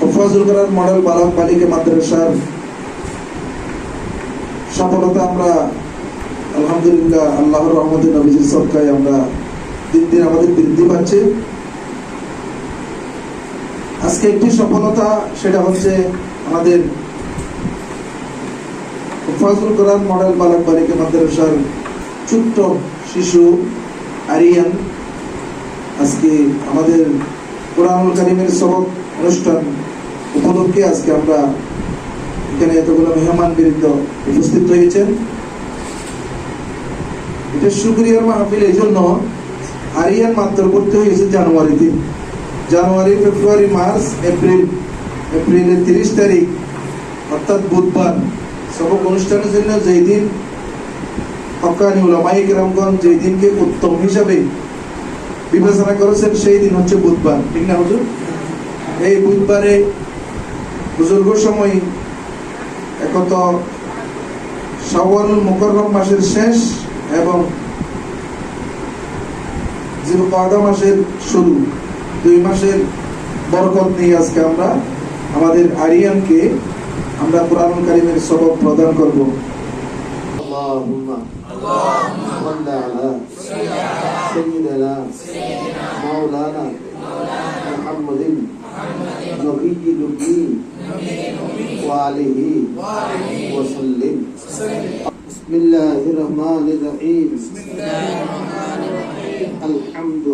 ফজল করার মডেল বালক বালিকা মাদ্রাসার সফলতা আমরা আলহামদুলিল্লাহ আল্লাহর রহমতে নবীজির সবকায় আমরা দিন দিন আমাদের বৃদ্ধি পাচ্ছে। আজকে একটি সফলতা, সেটা হচ্ছে আমাদের ফজল কোরআন মডেল বালক বালিকা মাদ্রাসার ছোট্ট শিশু আরিয়ান। আজকে আমাদের কোরআনুল কারিমের সবক অনুষ্ঠান উপলক্ষে আজকে আমরা এখানে এতগুলো মেহমান বৃন্দ উপস্থিত হয়েছেন এটা শুক্রিয়ার মাহফিল এই জন্য আরিয়ান মাত্র করতে হয়েছে জানুয়ারিতে জানুয়ারি, ফেব্রুয়ারি, মার্চ, এপ্রিল, এপ্রিলের তিরিশ তারিখ, অর্থাৎ বুধবার। সবক অনুষ্ঠানের জন্য যেই দিন হকানি উলামাই কেরামগঞ্জ যেই দিনকে উত্তম হিসাবে বিবেচনা করেছেন, সেই দিন হচ্ছে বুধবার। ঠিক না হুজুর? এই বুধবারে বুজুর্গ সময় একত শাওয়াল মুকররম মাসের শেষ এবং জিলকাদা মাসের শুরু দুই মাসের বরকত নিয়ে আজকে আমরা আমাদের আরিয়ানকে আমরা কোরআন কারিমের সবক প্রদান করব اللهم صل على سيدنا مولانا وعليه وسلم. بسم الله الرحمن الرحيم. الحمد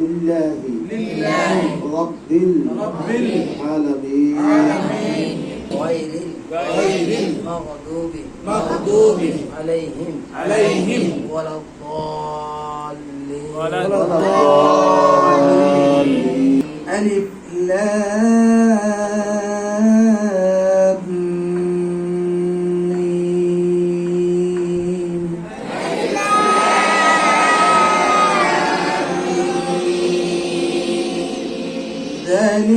لله رب العالمين. غير غير المغضوب المغضوب عليهم عليهم ولا الضالين. ولا الضالين. ألف لام.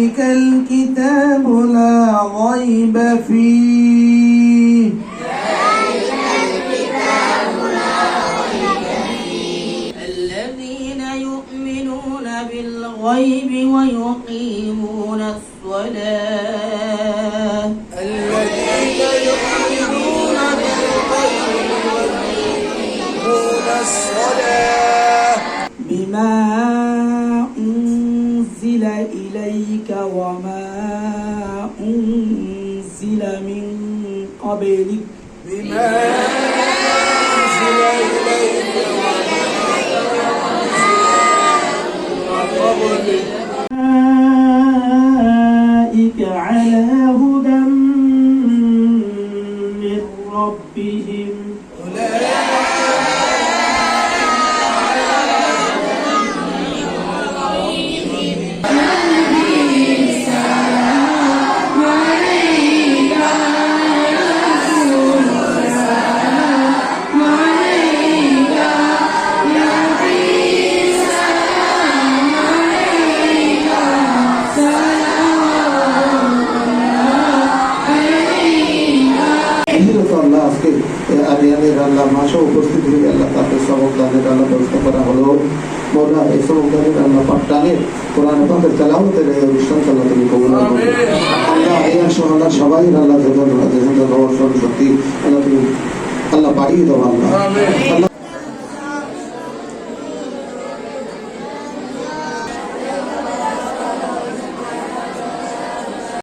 ذلك الكتاب لا ريب فيه. الذين يؤمنون بالغيب ويقيمون الصلاة. الذين يؤمنون بالغيب ويقيمون الصلاة. بما أنزل إليك وما أنزل من قبلك. بما أنزل إليك وما أنزل من قبلك أولئك على هدى من ربهم. আরিয়ানের আল্লাহ মাসে উপস্থিত হয়ে আল্লাহ তাদের সবক তাদের আল্লাহ ব্যবস্থা করা হলো মৌলা এই সবক দানের আল্লাহ পাঠটানের কোরআন পাকের তেলাওয়াতের এই অনুষ্ঠান আল্লাহ তুমি কবুল আল্লাহ সহ আল্লাহ সবাই আল্লাহ যেখানে যেখানে রহস্য আল্লাহ তুমি আল্লাহ বাড়িয়ে দাও আল্লাহ আল্লাহ